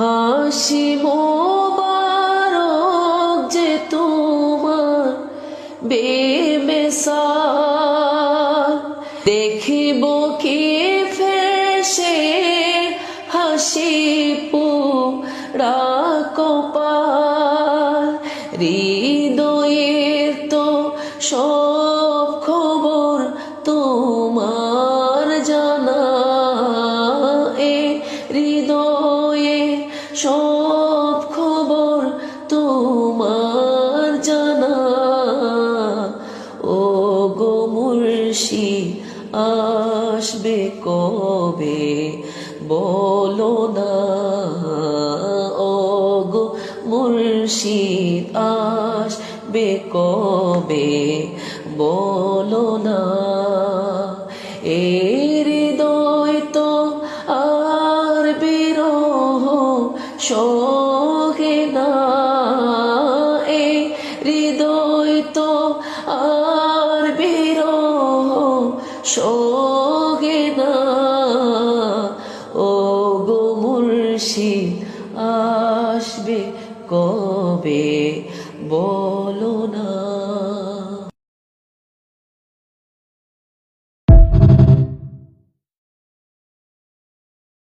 হাসি মোবারক যে তোমার বেমেসাল দেখিব কি ফেসে হাসি পুরা কপাল। হৃদয়ের তো সব খবর তোমার। মুর্শি আসবে কবে? বলো না। ও মুর্শিদ, আসবে কবে? বলো না। হৃদয় তো আর বিরহ সহে না। এ হৃদয় তো আর সহে না। ও গো আসবে কবে? বলো না।